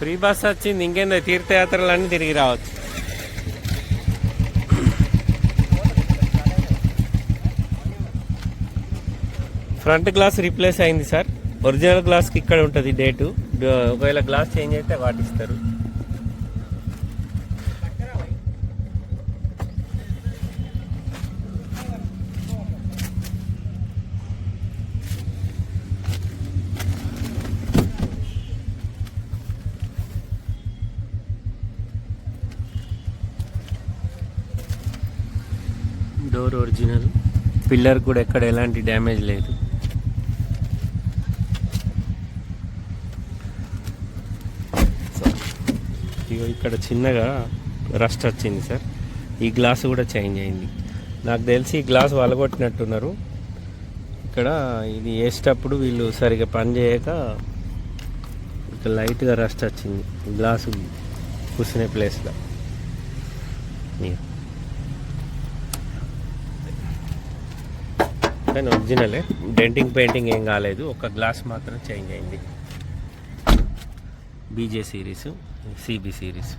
Free bus వచ్చింది ఇంకేందో తీర్థయాత్రలన్నీ తిరిగి రావచ్చు. ఫ్రంట్ గ్లాస్ రీప్లేస్ అయింది సార్ ఒరిజినల్ గ్లాస్కి ఇక్కడ ఉంటుంది డేటు ఒకవేళ గ్లాస్ చేంజ్ అయితే వాటిస్తారు. Door original. పిల్లర్ కూడా ఎక్కడ ఎలాంటి డ్యామేజ్ లేదు. ఇక్కడ చిన్నగా రస్ట్ వచ్చింది సార్. ఈ గ్లాస్ కూడా చేంజ్ అయింది. నాకు తెలిసి ఈ గ్లాస్ వలగొట్టినట్టున్నారు ఇక్కడ ఇది వేసేటప్పుడు వీళ్ళు సరిగా పని చేయక ఇక్కడ లైట్గా రస్ట్ వచ్చింది. గ్లాసు కూర్చునే ప్లేస్లో. కానీ ఒరిజినలే. డెంటింగ్ పెయింటింగ్ ఏం కాలేదు. ఒక గ్లాస్ మాత్రం చేంజ్ అయింది. BJ series CB series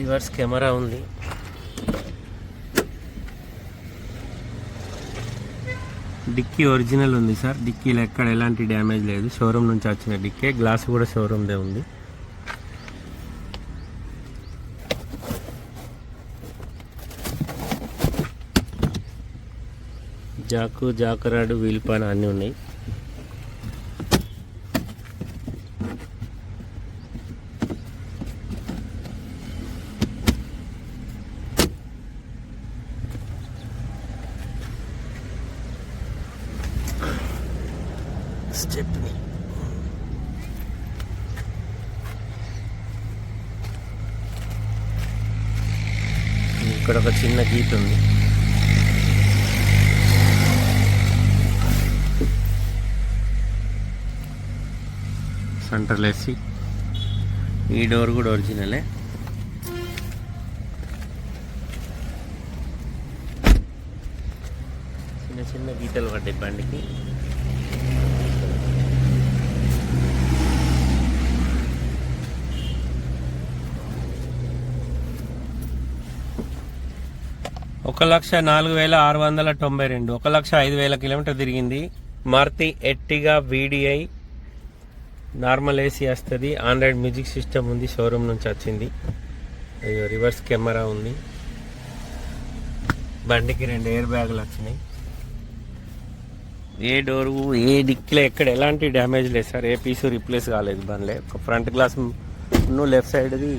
reverse camera ఉంది. డిక్కీ ఒరిజినల్ ఉంది సార్. డిక్కీలో ఎక్కడ ఎలాంటి డ్యామేజ్ లేదు. షోరూమ్ నుంచి వచ్చిన డిక్కే. గ్లాస్ కూడా షోరూమ్దే ఉంది. జాకు జాకరాడు వీల్ పాన్ అన్నీ ఉన్నాయి స్టెప్ని ఇక్కడ ఒక చిన్న గీత ఉంది. సెంటర్లో వేసి ఈ డోర్ కూడా ఒరిజినలే. చిన్న చిన్న గీతలు పడ్డాయి బండికి. ఒక లక్ష నాలుగు వేల ఆరు వందల తొంభై రెండు ఒక లక్ష ఐదు వేల కిలోమీటర్ తిరిగింది. Maruti Ertiga VDI normal AC వస్తుంది. ఆండ్రాయిడ్ మ్యూజిక్ సిస్టమ్ ఉంది షోరూమ్ నుంచి వచ్చింది. అయ్యో రివర్స్ కెమెరా ఉంది. బండికి రెండు ఎయిర్ బ్యాగులు వచ్చినాయి. ఏ డోరు ఏ డిక్లే ఎక్కడ ఎలాంటి డ్యామేజ్ లేదు సార్. ఏ పీసు రిప్లేస్ కాలేదు బండ్లే. ఒక ఫ్రంట్ గ్లాస్ లెఫ్ట్ సైడ్ది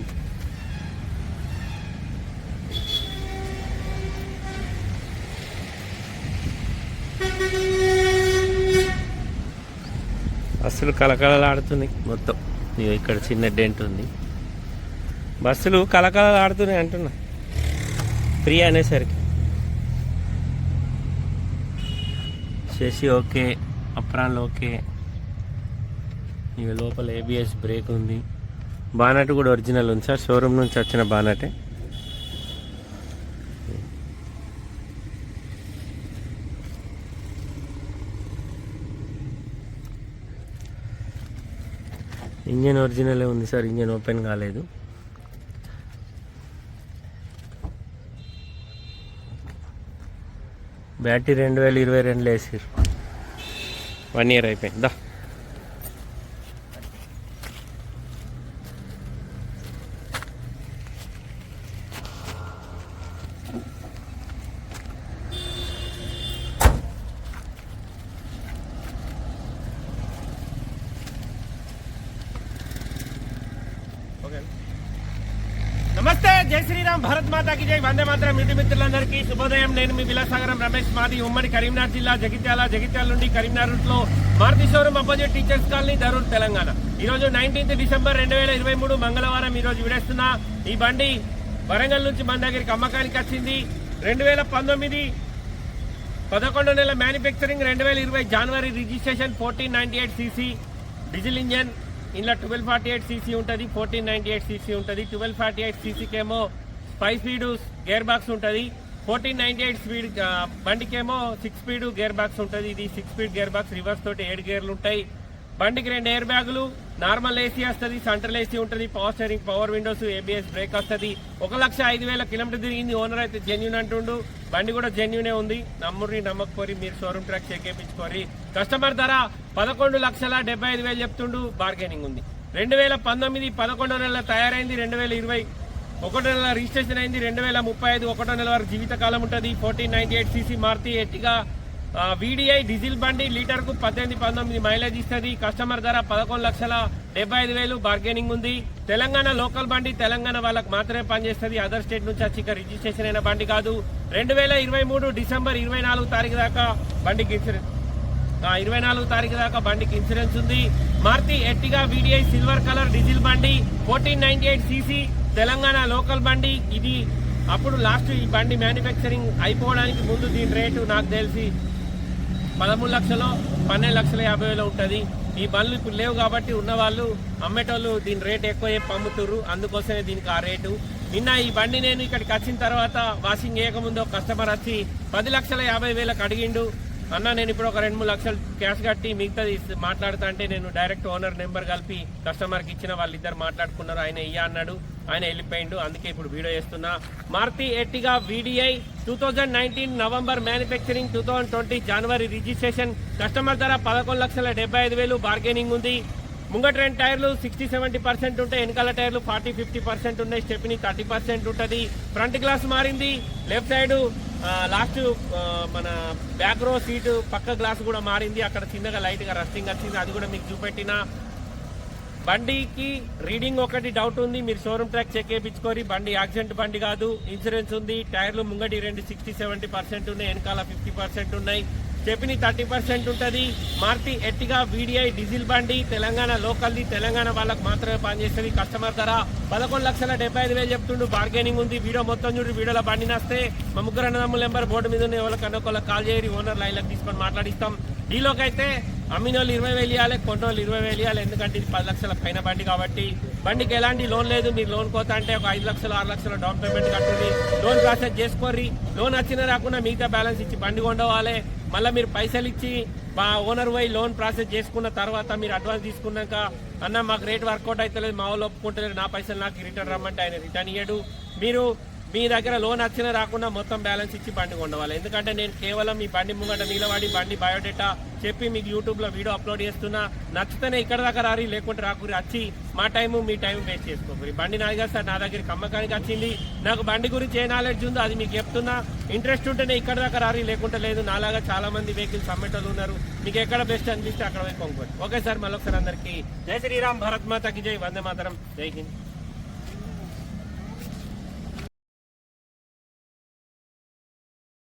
బస్సులు కలకలలాడుతున్నాయి మొత్తం. ఇక్కడ చిన్న డెంట్ ఉంది. బస్సులు కలకలలాడుతున్నాయి అంటున్నా. ఫ్రీ అనేసరికి. శశి ఓకే అప్రాన్లు ఓకే. ఇక లోపల ఏబిఎస్ బ్రేక్ ఉంది. బానట్ కూడా ఒరిజినల్ ఉంది సార్. షోరూమ్ నుంచి వచ్చిన బానటే. ఇంజన్ ఒరిజినలే ఉంది సార్ ఇంజన్ ఓపెన్ కాలేదు. బ్యాటరీ రెండు వేల ఇరవై రెండులో వేసారు వన్ ఇయర్ అయిపోయింది. దా. నమస్తే జై శ్రీరామ్ భారత్ మాతాకి జై. వందే మాత్రం ఇంటి మిత్రులందరికీ శుభోదయం. నేను మీ విలాసాగరం రమేష్ మాది ఉమ్మడి కరీంనగర్ జిల్లా జగిత్యాల జగిత్యాల నుండి కరీంనగర్లో Maruti showroom opposite teachers colony Darur Telangana. ఈ రోజు నైన్టీన్త్ డిసెంబర్ రెండు వేల ఇరవై మూడు మంగళవారం ఈ రోజు విడేస్తున్న. ఈ బండి వరంగల్ నుంచి మన దగ్గరికి అమ్మకానికి వచ్చింది. రెండు వేల పంతొమ్మిది పదకొండు నెల మ్యానుఫ్యాక్చరింగ్ రెండు వేల ఇరవై జనవరి registration fourteen ninety eight CC diesel engine. ఇందులో ట్వెల్వ్ ఫార్టీ ఎయిట్ సీసీ ఉంటుంది ఫోర్టీన్ నైన్టీ ఎయిట్ సీసీ ఉంటుంది. ట్వెల్వ్ ఫార్టీ ఎయిట్ సీసీకేమో ఫైవ్ స్పీడు గేర్ బాక్స్ ఉంటుంది. ఫోర్టీన్ నైన్టీ ఎయిట్ స్పీడ్ బండికేమో సిక్స్ స్పీడ్ గేర్ బాక్స్ ఉంటుంది. ఇది six speed gear box reverse తోటి ఏడు గేర్లు ఉంటాయి. బండికి రెండు ఎయిర్ బ్యాగులు నార్మల్ ఏసీ వస్తుంది సెంట్రల్ ఏసీ ఉంటుంది power steering power windows ABS brake వస్తుంది. ఒక లక్ష ఐదు వేల కిలోమీటర్ తిరిగింది ఓనర్ అయితే జెన్యున్ అంటుండు. బండి కూడా జెన్యునే ఉంది. నమ్మురి నమ్మకపోరి మీరు షోరూమ్ ట్రాక్ చెక్ చేయించుకోరి కస్టమర్ ధర పదకొండు లక్షల డెబ్బై ఐదు వేలు చెప్తుండు బార్గెనింగ్ ఉంది. రెండు వేల పంతొమ్మిది పదకొండో నెల తయారైంది రెండు వేల ఇరవై ఒకటో నెల రిజిస్ట్రేషన్ అయింది రెండు వేల ముప్పై ఐదు ఒకటో నెల వరకు జీవితకాలం ఉంటుంది. Fourteen ninety eight CC Maruti Ertiga VDI diesel బండి లీటర్కు పద్దెనిమిది పంతొమ్మిది మైలేజ్ ఇస్తుంది. కస్టమర్ ధర పదకొండు లక్షల డెబ్బై ఐదు వేలు బార్గెనింగ్ ఉంది. తెలంగాణ లోకల్ బండి తెలంగాణ వాళ్ళకి మాత్రమే పనిచేస్తుంది. అదర్ స్టేట్ నుంచి వచ్చి ఇక్కడ రిజిస్ట్రేషన్ అయిన బండి కాదు. రెండు వేల ఇరవై మూడు డిసెంబర్ ఇరవై నాలుగు తారీఖు దాకా బండికి ఇన్సూరెన్స్ ఇరవై నాలుగు తారీఖు దాకా బండికి ఇన్సూరెన్స్ ఉంది. Maruti Ertiga VDI silver colour diesel బండి fourteen ninety eight CC Telangana local బండి. ఇది అప్పుడు లాస్ట్ ఈ బండి మ్యానుఫ్యాక్చరింగ్ అయిపోవడానికి ముందు దీని రేటు నాకు తెలిసి పదమూడు లక్షలు పన్నెండు లక్షల యాభై వేలు ఉంటుంది. ఈ బండ్లు ఇప్పుడు లేవు కాబట్టి ఉన్నవాళ్ళు అమ్మేటోళ్ళు దీని రేట్ ఎక్కువ చెప్పి అమ్ముతుర్రు అందుకోసమే దీనికి ఆ రేటు. నిన్న ఈ బండి నేను ఇక్కడికి వచ్చిన తర్వాత వాషింగ్ చేయకముందు ఒక కస్టమర్ వచ్చి పది లక్షల యాభై వేలకు అడిగిండు. అన్న నేను ఇప్పుడు ఒక రెండు మూడు లక్షలు క్యాష్ కట్టి మిగతాది మాట్లాడుతా అంటే నేను డైరెక్ట్ ఓనర్ నెంబర్ కలిపి కస్టమర్కి ఇచ్చిన వాళ్ళిద్దరు మాట్లాడుకున్నారు. ఆయన ఇయ్య అన్నాడు. ఆయన వెళ్ళిపోయిండు. అందుకే ఇప్పుడు వీడియో చేస్తున్నా. Maruti Ertiga VDI two thousand nineteen November manufacturing two thousand twenty January registration customer ధర పదకొండు లక్షల డెబ్బై ఐదు వేలు. బార్గెనింగ్ ఉంది. ముంగట రెండు టైర్లు సిక్స్టీ సెవెంటీ పర్సెంట్ ఉంటాయి వెనకాల టైర్లు ఫార్టీ ఫిఫ్టీ పర్సెంట్ ఉన్నాయి. స్టెప్ని థర్టీ పర్సెంట్ ఉంటుంది. ఫ్రంట్ గ్లాస్ మారింది. లెఫ్ట్ సైడ్ లాస్ట్ మన బ్యాక్ రో సీటు పక్క గ్లాస్ కూడా మారింది. అక్కడ చిన్నగా లైట్గా రస్టింగ్ వచ్చింది. అది కూడా మీకు చూపెట్టిన. బండికి రీడింగ్ ఒకటి డౌట్ ఉంది. మీరు షోరూమ్ ట్రాక్ చెక్ చేయించుకోరి బండి యాక్సిడెంట్ బండి కాదు ఇన్సూరెన్స్ ఉంది. టైర్లు ముంగటి రెండు సిక్స్టీ సెవెంటీ పర్సెంట్ ఉన్నాయి. వెనకాల ఫిఫ్టీ పర్సెంట్ ఉన్నాయి. చెప్పిన థర్టీ పర్సెంట్ ఉంటుంది. మార్తి ఎట్టిగా వీడిఐ డీజిల్ బండి తెలంగాణ లోకల్ది తెలంగాణ వాళ్ళకి మాత్రమే పనిచేస్తుంది. కస్టమర్ ధర పదకొండు లక్షల డెబ్బై ఐదు వేలు చెప్తుండు. బార్గెనింగ్ ఉంది. వీడియో మొత్తం చూడు. వీడియోలో బండి నస్తే. మా ముగ్గురు అన్నదమ్ముల నెంబర్ బోర్డు మీద ఉన్న ఎవరికన్నా ఒకళ్ళకి కాల్ చేయరు ఓనర్ లైన్లకు తీసుకొని మాట్లాడిస్తాం. డీలోకి అయితే అమ్మిన వాళ్ళు ఇరవై వేలు ఇవ్వాలి కొన్న వాళ్ళు ఇరవై వేలు ఇవ్వాలి ఎందుకంటే ఇది పది లక్షల పైన బండి కాబట్టి బండికి ఎలాంటి లోన్ లేదు. మీరు లోన్ కోతా అంటే ఒక ఐదు లక్షలు ఆరు లక్షలు డౌన్ పేమెంట్ కట్టుంది లోన్ ప్రాసెస్ చేసుకోర్రి. లోన్ వచ్చినా రాకుండా మిగతా బ్యాలెన్స్ ఇచ్చి బండి కొండవాలి మళ్ళీ మీరు పైసలు ఇచ్చి మా ఓనర్ పోయి లోన్ ప్రాసెస్ చేసుకున్న తర్వాత మీరు అడ్వాన్స్ తీసుకున్నాక అన్న మాకు రేట్ వర్కౌట్ అవుతలేదు మా వాళ్ళు ఒప్పుకుంటలేదు నా పైసలు నాకు రిటర్న్ రమ్మంటే ఆయన రిటర్న్ ఇయ్యడు. మీరు మీ దగ్గర లోన్ వచ్చినా రాకుండా మొత్తం బ్యాలెన్స్ ఇచ్చి బండి కొండవాలి ఎందుకంటే నేను కేవలం మీ బండి ముంగట నిలబడి బండి బయోడేటా చెప్పి మీకు యూట్యూబ్లో వీడియో అప్లోడ్ చేస్తున్నా. నచ్చితేనే ఇక్కడ దాకా రారి లేకుంటే రాకూరి వచ్చి మా టైము మీ టైం వేస్ట్ చేసుకోకూరి బండి నాది సార్ నా దగ్గరికి అమ్మకానికి వచ్చింది. నాకు బండి గురించి ఏ నాలెడ్జ్ ఉందో అది మీకు చెప్తున్నా. ఇంట్రెస్ట్ ఉంటేనే ఇక్కడ దాకా రారి లేకుంటే లేదు. నాలాగా చాలా మంది వెహికల్స్ అమ్మేటోళ్ళు ఉన్నారు. మీకు ఎక్కడ బెస్ట్ అనిపిస్తే అక్కడ పోయి కొనుక్కోండి. ఓకే సార్ మళ్ళొకసారి అందరికీ. జై శ్రీరామ్ భారత్ మాతకి జై. వందే మాతరం. జై హింద్.